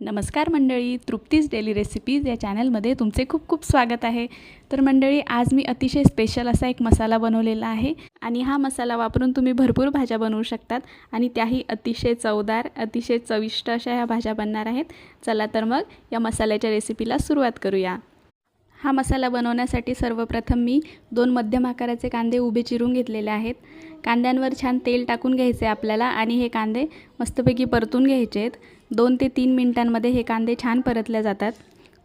नमस्कार मंडळी Trupti's daily recipes या चॅनलमध्ये तुमचे खूप खूप स्वागत आहे. तर मंडळी आज मी अतिशय स्पेशल असा एक मसाला बनवलेला आहे आणि हा मसाला वापरून तुम्ही भरपूर भाज्या बनवू शकतात आणि त्याही अतिशय चवदार अतिशय चविष्ट अशा ह्या भाज्या बनणार आहेत. चला तर मग या मसाल्याच्या रेसिपीला सुरुवात करूया. हा मसाला बनवण्यासाठी सर्वप्रथम मी दोन मध्यम आकाराचे कांदे उभे चिरून घेतलेले आहेत. कांद्यांवर छान तेल टाकून घ्यायचे आपल्याला आणि हे कांदे मस्तपैकी परतून घ्यायचे आहेत दोन ते तीन मिनटांमध्ये हे कांदे छान परतले जातात.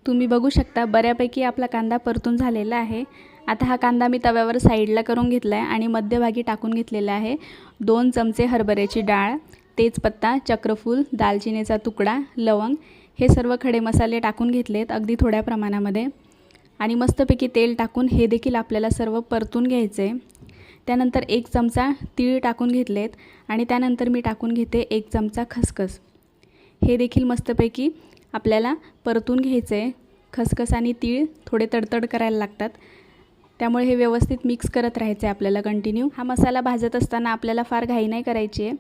तुम्ही बघू शकता बऱ्यापैकी आपला कांदा परतून झालेला आहे. आता हा कांदा मी तव्यावर साईडला करून घेतला आहे आणि मध्यभागी टाकून घेतलेला आहे. दोन चमचे हरभऱ्याची डाळ तेजपत्ता चक्रफूल दालचिनीचा तुकडा लवंग हे सर्व खडे मसाले टाकून घेतलेत अगदी थोड्या प्रमाणामध्ये. आणि मस्तपैकी तेल टाकून हे देखील आपल्याला सर्व परतून घ्यायचे त्यानंतर एक चमचा तीळ टाकून घेतलेत आणि त्यानंतर मी टाकून घेते एक चमचा खसखस. हे देखील मस्तपैकी आपल्याला परतून घ्यायचं आहे खसखस आणि तीळ थोडे तडतड करायला लागतात. त्यामुळे हे व्यवस्थित मिक्स करत राहायचं आहे आपल्याला कंटिन्यू हा मसाला भाजत असताना आपल्याला फार घाई नाही करायची आहे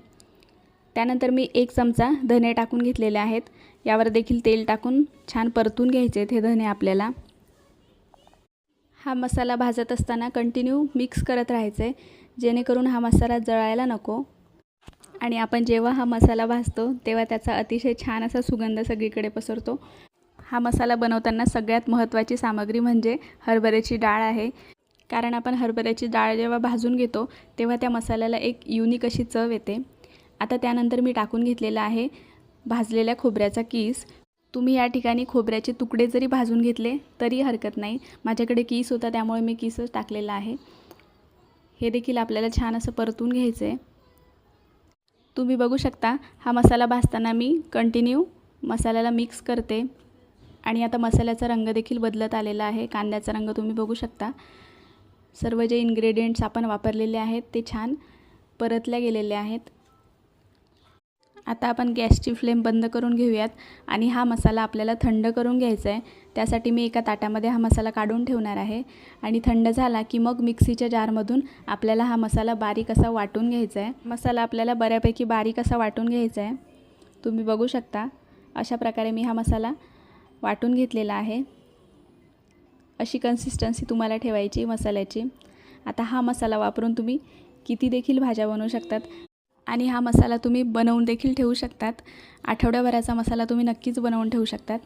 त्यानंतर मी एक चमचा धने टाकून घेतलेले आहेत. यावर देखील तेल टाकून छान परतून घ्यायचे आहेत हे धने आपल्याला. हा मसाला भाजत असताना कंटिन्यू मिक्स करत राहायचं आहे जेणेकरून हा मसाला जळायला नको. आणि आपण जेव्हा हा मसाला भाजतो तेव्हा त्याचा अतिशय छान असा सुगंध सगळीकडे पसरतो. हा मसाला बनवताना सगळ्यात महत्त्वाची सामग्री म्हणजे हरभऱ्याची डाळ आहे. कारण आपण हरभऱ्याची डाळ जेव्हा भाजून घेतो तेव्हा त्या मसाल्याला एक युनिक अशी चव येते. आता त्यानंतर मी टाकून घेतलेला आहे भाजलेल्या खोबऱ्याचा कीस. तुम्ही या ठिकाणी खोबऱ्याचे तुकडे जरी भाजून घेतले तरी हरकत नाही. माझ्याकडे कीस होता त्यामुळे मी कीसच टाकलेला आहे. हे देखील आपल्याला छान असं परतून घ्यायचं आहे तुम्ही बघू शकता हा मसाला भाजताना मी कंटिन्यू मसाल्याला मिक्स करते. आणि आता मसाल्याचा रंग देखील बदलत आलेला आहे. कांद्याचा रंग तुम्ही बघू शकता. सर्व जे इन्ग्रेडियंट्स आपण वापरलेले आहेत ते छान परतल्या गेलेले आहेत. आता आपण गॅसची फ्लेम बंद करून घेऊयात आणि हा मसाला आपल्याला थंड करून घ्यायचा आहे. त्यासाठी मी एका ताटामध्ये हा मसाला काढून ठेवणार आहे. आणि थंड झाला की मग मिक्सीच्या जारमधून आपल्याला हा मसाला बारीक असा वाटून घ्यायचा आहे. मसाला आपल्याला बऱ्यापैकी बारीक असा वाटून घ्यायचा आहे. तुम्ही बघू शकता अशा प्रकारे मी हा मसाला वाटून घेतलेला आहे. अशी कन्सिस्टन्सी तुम्हाला ठेवायची मसाल्याची. आता हा मसाला वापरून तुम्ही किती देखील भाज्या बनवू शकतात? आणि हा मसाला तुम्ही बनवून देखील ठेवू शकतात. आठवड्याभराचा मसाला तुम्ही नक्कीच बनवून ठेवू शकतात.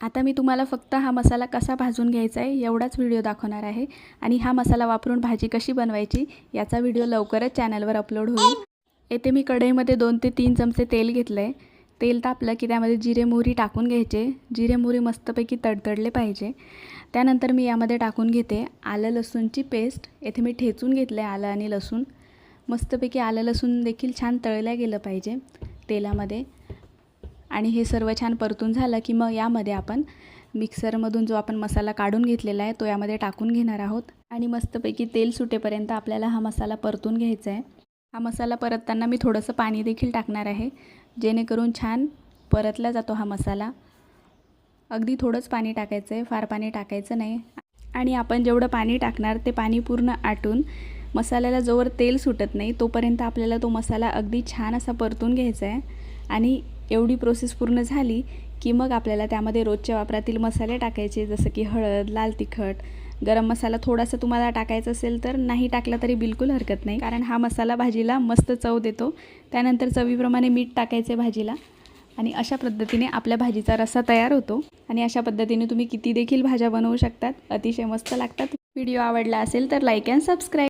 आता मी तुम्हाला फक्त हा मसाला कसा भाजून घ्यायचा आहे एवढाच व्हिडिओ दाखवणार आहे. आणि हा मसाला वापरून भाजी कशी बनवायची याचा व्हिडिओ लवकरच चॅनलवर अपलोड होईल. येथे मी कढईमध्ये दोन ते तीन चमचे तेल घेतलं आहे तेल तापलं की त्यामध्ये जिरे मोहरी टाकून घ्यायचे. जिरे मोहरी मस्तपैकी तडतडले पाहिजे. त्यानंतर मी यामध्ये टाकून घेते आलं लसूणची पेस्ट. येथे मी ठेचून घेतलं आहे आलं आणि लसूण. मस्तपैकी आलं लसूण देखील छान तळल्या गेलं पाहिजे तेलामध्ये. आणि हे सर्व छान परतून झालं की मग यामध्ये आपण मिक्सरमधून जो आपण मसाला काढून घेतलेला आहे तो यामध्ये टाकून घेणार आहोत. आणि मस्तपैकी तेल सुटेपर्यंत आपल्याला हा मसाला परतून घ्यायचा आहे. हा मसाला परतताना मी थोडंसं पाणी देखील टाकणार आहे जेणेकरून छान परतला जातो हा मसाला. अगदी थोडंच पाणी टाकायचं आहे फार पाणी टाकायचं नाही. आणि आपण जेवढं पाणी टाकणार ते पाणी पूर्ण आटून मसाल्याला जोवर तेल सुटत नाही तोपर्यंत आपल्याला तो मसाला अगदी छान असा परतून घ्यायचा आहे. आणि एवढी प्रोसेस पूर्ण झाली की मग आपल्याला त्यामध्ये रोजच्या वापरातील मसाले टाकायचे जसं की हळद लाल तिखट गरम मसाला थोडासा तुम्हाला टाकायचा असेल तर नाही टाकला तरी बिलकुल हरकत नाही. कारण हा मसाला भाजीला मस्त चव देतो. त्यानंतर चवीप्रमाणे मीठ टाकायचे भाजीला. आणि अशा पद्धतीने आपल्या भाजीचा रस्सा तयार होतो. आणि अशा पद्धतीने तुम्ही किती देखील भाज्या बनवू शकतात. अतिशय मस्त लागतात. व्हिडिओ आवडला असेल तर लाईक अँड सबस्क्राईब